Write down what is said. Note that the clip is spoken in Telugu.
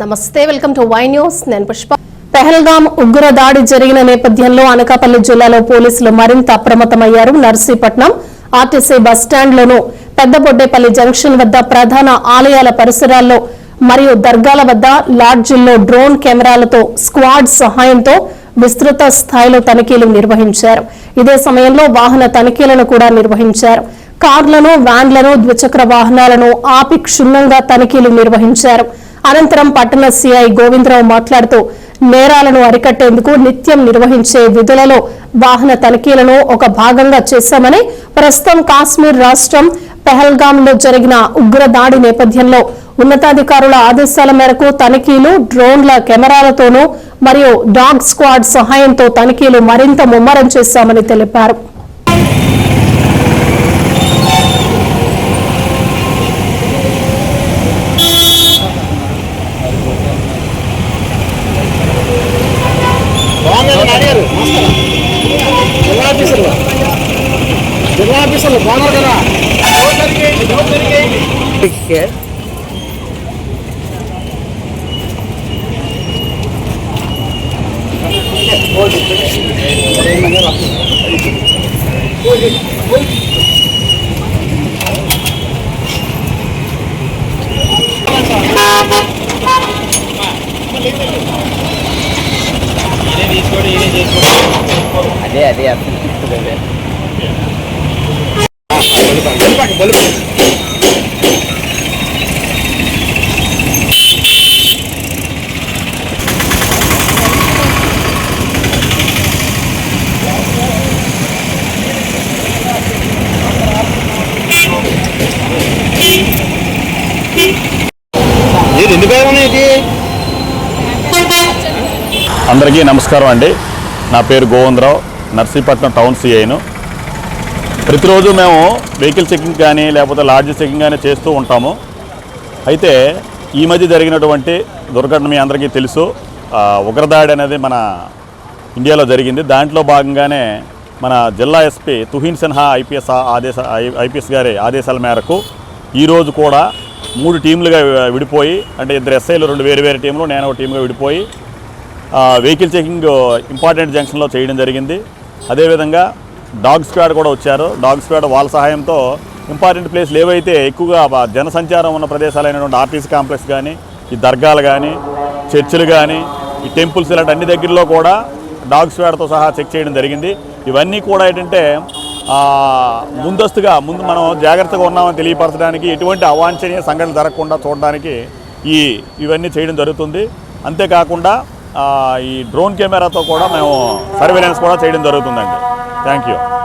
నమస్తే వెల్కమ్ టు వై న్యూస్. నేను పుష్ప. పెహల్గాం ఉగ్ర దాడి జరిగిన నేపథ్యంలో అనకాపల్లి జిల్లాలో పోలీసులు మరింత అప్రమత్తమయ్యారు. నర్సీపట్నం ఆర్టీసీ బస్టాండ్లోను పెద్దబొడ్డేపల్లి జంక్షన్ వద్ద ప్రధాన ఆలయాల పరిసరాల్లో మరియు దర్గాల వద్ద లాడ్జిల్లో డ్రోన్ కెమెరాలతో స్క్వాడ్ సహాయంతో విస్తృత స్థాయిలో తనిఖీలు నిర్వహించారు. ఇదే సమయంలో వాహన తనిఖీలను కూడా నిర్వహించారు. కార్లను వ్యాన్లను ద్విచక్ర వాహనాలను ఆపి క్షుణ్ణంగా తనిఖీలు నిర్వహించారు. అనంతరం పట్టణ సిఐ గోవిందరావు మాట్లాడుతూ నేరాలను అరికట్టేందుకు నిత్యం నిర్వహించే విధులలో వాహన తనిఖీలను ఒక భాగంగా చేశామని ప్రస్తుతం కాశ్మీర్ రాష్ట్రం పెహల్గాంలో జరిగిన ఉగ్ర దాడి నేపథ్యంలో ఉన్నతాధికారుల ఆదేశాల మేరకు తనిఖీలు డ్రోన్ల కెమెరాలతోనూ మరియు డాగ్ స్క్వాడ్ సహాయంతో తనిఖీలు మరింత ముమ్మరం చేశామని తెలిపారు. బాగున్నారు జిల్లా ఆఫీసర్లు జిల్లా ఆఫీసర్లు బాగున్నారు కదా? అదే అదే అర్థం అదే ఇది ఎందుకు ఉన్నాయి అందరికీ నమస్కారం అండి. నా పేరు గోవిందరావు నర్సీపట్నం టౌన్ సిఐను. ప్రతిరోజు మేము వెహికల్ చెకింగ్ కానీ లేకపోతే లాడ్జ్ చెకింగ్ కానీ చేస్తూ ఉంటాము. అయితే ఈ మధ్య జరిగినటువంటి దుర్ఘటన మీ అందరికీ తెలుసు. ఉగ్రదాడి అనేది మన ఇండియాలో జరిగింది. దాంట్లో భాగంగానే మన జిల్లా ఎస్పీ తుహీన్ సిన్హా ఐపీఎస్ ఆదేశ ఐపీఎస్ గారి ఆదేశాల మేరకు ఈరోజు కూడా మూడు టీంలుగా విడిపోయి అంటే ఇద్దరు ఎస్ఐలు రెండు వేరు వేరు టీంలు నేను ఒక టీంగా విడిపోయి వెహికల్ చెకింగ్ ఇంపార్టెంట్ జంక్షన్లో చేయడం జరిగింది. అదేవిధంగా డాగ్ స్క్వాడ్ కూడా వచ్చారు. డాగ్ స్క్వాడ్ వాళ్ళ సహాయంతో ఇంపార్టెంట్ ప్లేస్లు ఏవైతే ఎక్కువగా జనసంచారం ఉన్న ప్రదేశాలైనటువంటి ఆర్టీసీ కాంప్లెక్స్ కానీ ఈ దర్గాలు కానీ చర్చిలు కానీ ఈ టెంపుల్స్ ఇలాంటి అన్ని దగ్గరలో కూడా డాగ్ స్క్వాడ్తో సహా చెక్ చేయడం జరిగింది. ఇవన్నీ కూడా ఏంటంటే ముందస్తుగా ముందు మనం జాగ్రత్తగా ఉన్నామని తెలియపరచడానికి ఎటువంటి అవాంఛనీయ సంఘటనలు జరగకుండా చూడడానికి ఈ ఇవన్నీ చేయడం జరుగుతుంది. అంతేకాకుండా ఈ డ్రోన్ కెమెరాతో కూడా మేము సర్వేలెన్స్ కూడా చేయడం జరుగుతుందండి. Thank you.